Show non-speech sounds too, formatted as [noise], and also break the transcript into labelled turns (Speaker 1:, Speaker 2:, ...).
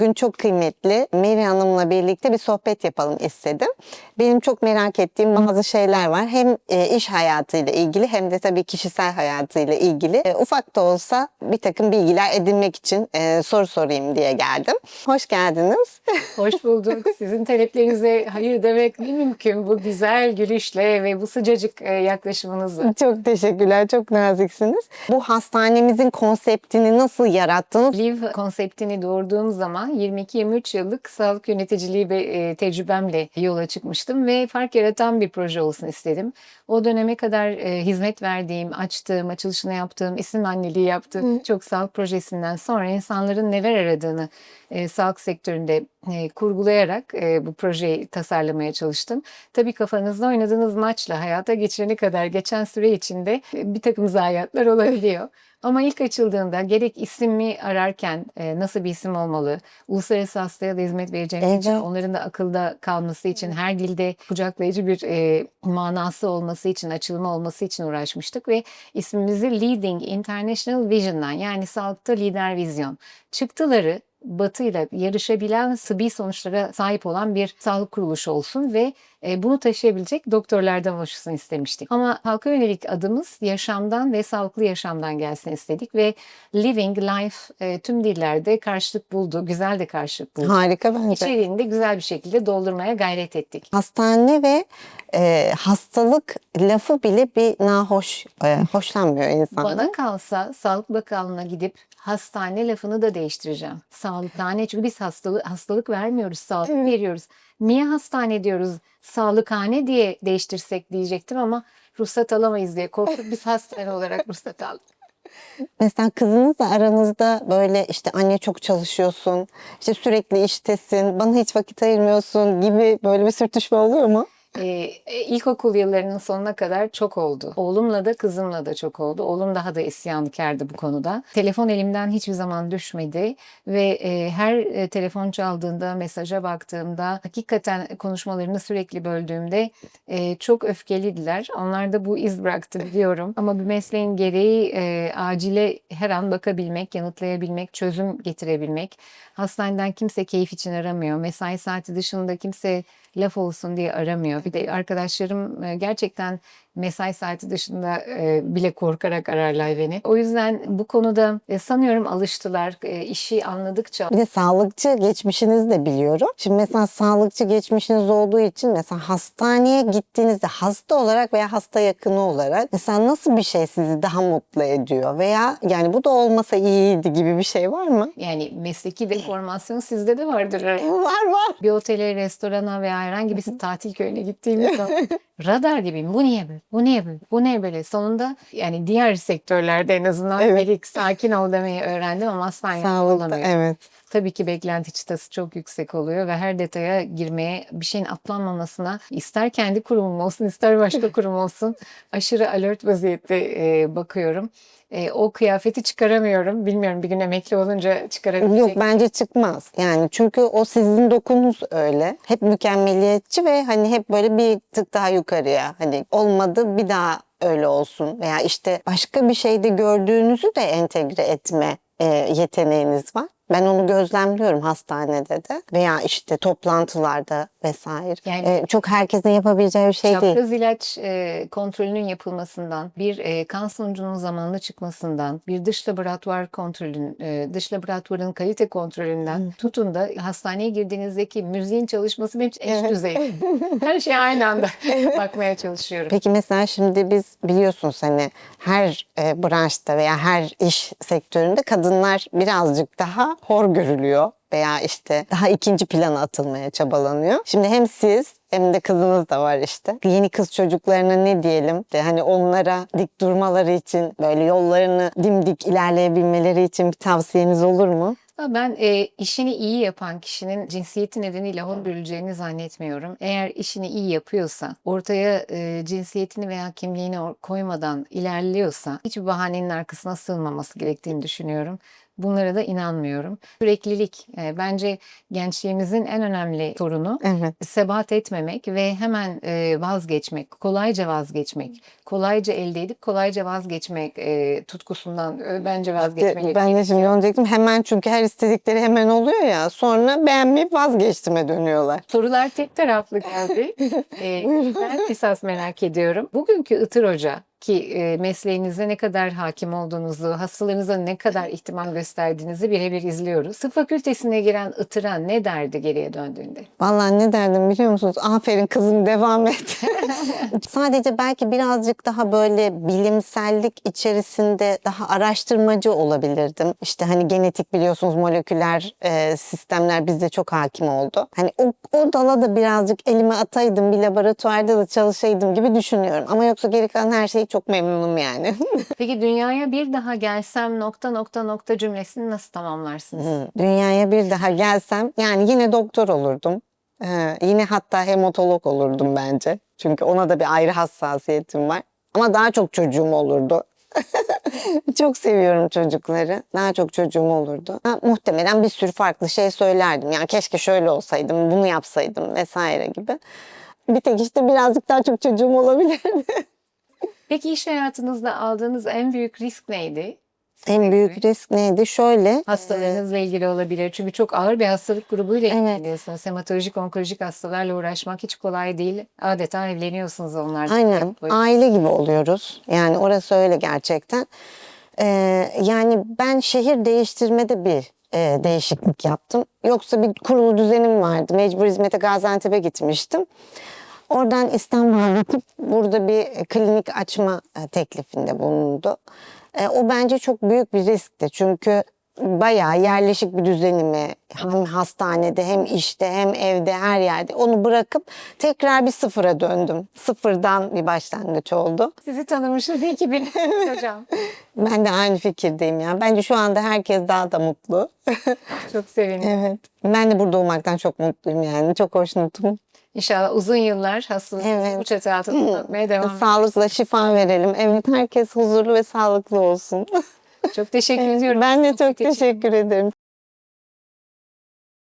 Speaker 1: bugün çok kıymetli Meri Hanım'la birlikte bir sohbet yapalım istedim. Benim çok merak ettiğim bazı şeyler var. Hem e, iş hayatıyla ilgili hem de tabii kişisel hayatıyla ilgili. E, ufak da olsa bir takım bilgiler edinmek için e, soru sorayım diye geldim. Hoş geldiniz. [laughs]
Speaker 2: Hoş bulduk. Sizin taleplerinize hayır demek ne mümkün bu güzel gülüşle ve bu sıcacık yaklaşımınızla.
Speaker 1: Çok teşekkürler, çok naziksiniz. Bu hastanemizin konseptini nasıl yarattınız?
Speaker 2: Live konseptini doğurduğum zaman 22-23 yıllık sağlık yöneticiliği ve e, tecrübemle yola çıkmıştım ve fark yaratan bir proje olsun istedim. O döneme kadar e, hizmet verdiğim, açtığım, açılışını yaptığım, isim anneliği yaptığım çok sağlık projesinden sonra insanların neler aradığını e, sağlık sektöründe e, kurgulayarak e, bu projeyi tasarlamaya çalıştım. Tabii kafanızda oynadığınız maçla hayata geçirene kadar geçen süre içinde e, bir takım zayiatlar olabiliyor. Ama ilk açıldığında gerek ismi ararken e, nasıl bir isim olmalı, uluslararası hastaya da hizmet vereceğimiz için
Speaker 1: Evet.
Speaker 2: onların da akılda kalması için her dilde kucaklayıcı bir e, manası olması için, açılımı olması için uğraşmıştık ve ismimizi Leading International Vision'dan yani sağlıkta lider vizyon çıktıları batıyla yarışabilen sıbi sonuçlara sahip olan bir sağlık kuruluşu olsun ve e, bunu taşıyabilecek doktorlardan oluşsun istemiştik. Ama halka yönelik adımız yaşamdan ve sağlıklı yaşamdan gelsin istedik ve living life e, tüm dillerde karşılık buldu, güzel de karşılık buldu.
Speaker 1: Harika bence.
Speaker 2: İçeriğini de güzel bir şekilde doldurmaya gayret ettik.
Speaker 1: Hastane ve e, hastalık lafı bile bir nahoş, e, hoşlanmıyor insan.
Speaker 2: Bana kalsa Sağlık Bakanlığı'na gidip hastane lafını da değiştireceğim. Sağlıkhane çünkü biz hastalık, hastalık vermiyoruz, sağlık
Speaker 1: Evet.
Speaker 2: veriyoruz. Niye hastane diyoruz? Sağlıkhane diye değiştirsek diyecektim ama ruhsat alamayız diye korktuk. Biz hastane olarak ruhsat aldık. [laughs]
Speaker 1: Mesela kızınızla aranızda böyle işte anne çok çalışıyorsun, işte sürekli iştesin, bana hiç vakit ayırmıyorsun gibi böyle bir sürtüşme oluyor mu?
Speaker 2: Ee, e, ilkokul yıllarının sonuna kadar çok oldu. Oğlumla da kızımla da çok oldu. Oğlum daha da isyankardı bu konuda. Telefon elimden hiçbir zaman düşmedi ve e, her e, telefon çaldığında, mesaja baktığımda, hakikaten konuşmalarını sürekli böldüğümde e, çok öfkeliydiler. Onlar da bu iz bıraktı biliyorum. Ama bir mesleğin gereği e, acile her an bakabilmek, yanıtlayabilmek, çözüm getirebilmek. Hastaneden kimse keyif için aramıyor. Mesai saati dışında kimse laf olsun diye aramıyor. Bir de arkadaşlarım e, gerçekten mesai saati dışında e, bile korkarak ararlar beni. O yüzden bu konuda e, sanıyorum alıştılar. E, işi anladıkça
Speaker 1: Bir de sağlıkçı geçmişinizi de biliyorum. Şimdi mesela sağlıkçı geçmişiniz olduğu için mesela hastaneye gittiğinizde hasta olarak veya hasta yakını olarak mesela nasıl bir şey sizi daha mutlu ediyor? Veya yani bu da olmasa iyiydi gibi bir şey var mı?
Speaker 2: yani mesleki deformasyon sizde de vardır. [laughs]
Speaker 1: Var var.
Speaker 2: Bir otele, restorana veya herhangi bir tatil köyüne gittiğimiz zaman [laughs] radar gibiyim. Bu niye böyle? Bu niye böyle? Bu niye böyle? Sonunda yani diğer sektörlerde en azından
Speaker 1: Evet.
Speaker 2: Melik sakin ol demeyi öğrendim ama asla
Speaker 1: Sağlıkta
Speaker 2: olamıyorum.
Speaker 1: evet.
Speaker 2: Tabii ki beklenti çıtası çok yüksek oluyor ve her detaya girmeye, bir şeyin atlanmamasına ister kendi kurumum olsun ister başka [laughs] kurum olsun aşırı alert vaziyette e, bakıyorum. E, o kıyafeti çıkaramıyorum. Bilmiyorum bir gün emekli olunca çıkarabilecek
Speaker 1: Yok bence çıkmaz. Yani çünkü o sizin dokunuz öyle. Hep mükemmeliyetçi ve hani hep böyle bir tık daha yukarıya. Hani olmadı bir daha öyle olsun. Veya işte başka bir şeyde gördüğünüzü de entegre etme e, yeteneğiniz var. Ben onu gözlemliyorum hastanede de veya işte toplantılarda vesaire.
Speaker 2: Yani-
Speaker 1: E, çok herkesin yapabileceği bir şey değil.
Speaker 2: Çapraz ilaç e, kontrolünün yapılmasından, bir e, kan sonucunun zamanlı çıkmasından, bir dış laboratuvar kontrolünün, e, dış laboratuvarın kalite kontrolünden tutun da hastaneye girdiğinizdeki müziğin çalışması benim eş
Speaker 1: Evet.
Speaker 2: düzey. [laughs] Her şeye aynı anda bakmaya çalışıyorum.
Speaker 1: Peki mesela şimdi biz biliyorsunuz hani her e, branşta veya her iş sektöründe kadınlar birazcık daha hor görülüyor veya işte daha ikinci plana atılmaya çabalanıyor. Şimdi hem siz hem de kızınız da var işte. Yeni kız çocuklarına ne diyelim? De hani onlara dik durmaları için böyle yollarını dimdik ilerleyebilmeleri için bir tavsiyeniz olur mu?
Speaker 2: Ben e, işini iyi yapan kişinin cinsiyeti nedeniyle hor görüleceğini zannetmiyorum. Eğer işini iyi yapıyorsa, ortaya e, cinsiyetini veya kimliğini koymadan ilerliyorsa hiçbir bahanenin arkasına sığınmaması gerektiğini düşünüyorum. Bunlara da inanmıyorum. Süreklilik e, bence gençliğimizin en önemli sorunu
Speaker 1: Evet.
Speaker 2: sebat etmemek ve hemen e, vazgeçmek, kolayca vazgeçmek, kolayca elde edip kolayca vazgeçmek e, tutkusundan e, bence vazgeçmek.
Speaker 1: Ben de şimdi onu diyecektim. Hemen çünkü her istedikleri hemen oluyor ya. Sonra beğenmeyip vazgeçtiğime dönüyorlar.
Speaker 2: Sorular tek taraflı geldi. [laughs] ee, ben esas merak ediyorum. Bugünkü Itır Hoca ki e, mesleğinize ne kadar hakim olduğunuzu, hastalarınıza ne kadar ihtimam gösterdiğinizi birebir izliyoruz. Tıp fakültesine giren Itır'a ne derdi geriye döndüğünde?
Speaker 1: Vallahi ne derdim biliyor musunuz? Aferin kızım devam et. [laughs] Sadece belki birazcık daha böyle bilimsellik içerisinde daha araştırmacı olabilirdim. İşte hani genetik biliyorsunuz moleküler e, sistemler bizde çok hakim oldu. Hani o, o dala da birazcık elime ataydım bir laboratuvarda da çalışaydım gibi düşünüyorum. Ama yoksa geri kalan her şeyi çok memnunum yani. [laughs]
Speaker 2: Peki dünyaya bir daha gelsem nokta nokta nokta cümlesini nasıl tamamlarsınız?
Speaker 1: Hı, Dünyaya bir daha gelsem yani yine doktor olurdum. Ee, yine hatta hematolog olurdum bence. Çünkü ona da bir ayrı hassasiyetim var. Ama daha çok çocuğum olurdu. [laughs] çok seviyorum çocukları. Daha çok çocuğum olurdu. Ha, muhtemelen bir sürü farklı şey söylerdim. Yani keşke şöyle olsaydım, bunu yapsaydım vesaire gibi. Bir tek işte birazcık daha çok çocuğum olabilirdi. [laughs]
Speaker 2: Peki iş hayatınızda aldığınız en büyük risk neydi?
Speaker 1: en büyük risk neydi? Şöyle.
Speaker 2: Hastalarınızla ilgili olabilir. Çünkü çok ağır bir hastalık grubuyla
Speaker 1: Evet.
Speaker 2: ilgileniyorsunuz. Hematolojik, onkolojik hastalarla uğraşmak hiç kolay değil. Adeta evleniyorsunuz onlarla.
Speaker 1: Aynen. Aile gibi oluyoruz. Yani orası öyle gerçekten. Ee, yani ben şehir değiştirmede bir e, değişiklik yaptım. Yoksa bir kurulu düzenim vardı. Mecbur hizmete Gaziantep'e gitmiştim. Oradan İstanbul'a gidip burada bir klinik açma e, teklifinde bulundu. E, o bence çok büyük bir riskti. Çünkü bayağı yerleşik bir düzenimi hem hastanede hem işte hem evde her yerde onu bırakıp tekrar bir sıfıra döndüm. Sıfırdan bir başlangıç oldu.
Speaker 2: Sizi tanımışız iyi ki bilirsiniz [laughs] hocam.
Speaker 1: Ben de aynı fikirdeyim ya. Bence şu anda herkes daha da mutlu. [laughs]
Speaker 2: Çok sevindim.
Speaker 1: evet. Ben de burada olmaktan çok mutluyum yani. Çok hoşnutum.
Speaker 2: İnşallah uzun yıllar hastalığınızı
Speaker 1: Evet.
Speaker 2: bu çatı altında tutmaya devam
Speaker 1: Sağlıkla şifa verelim. Evet herkes huzurlu ve sağlıklı olsun. [laughs]
Speaker 2: Çok teşekkür ediyorum.
Speaker 1: ben de çok teşekkür ederim.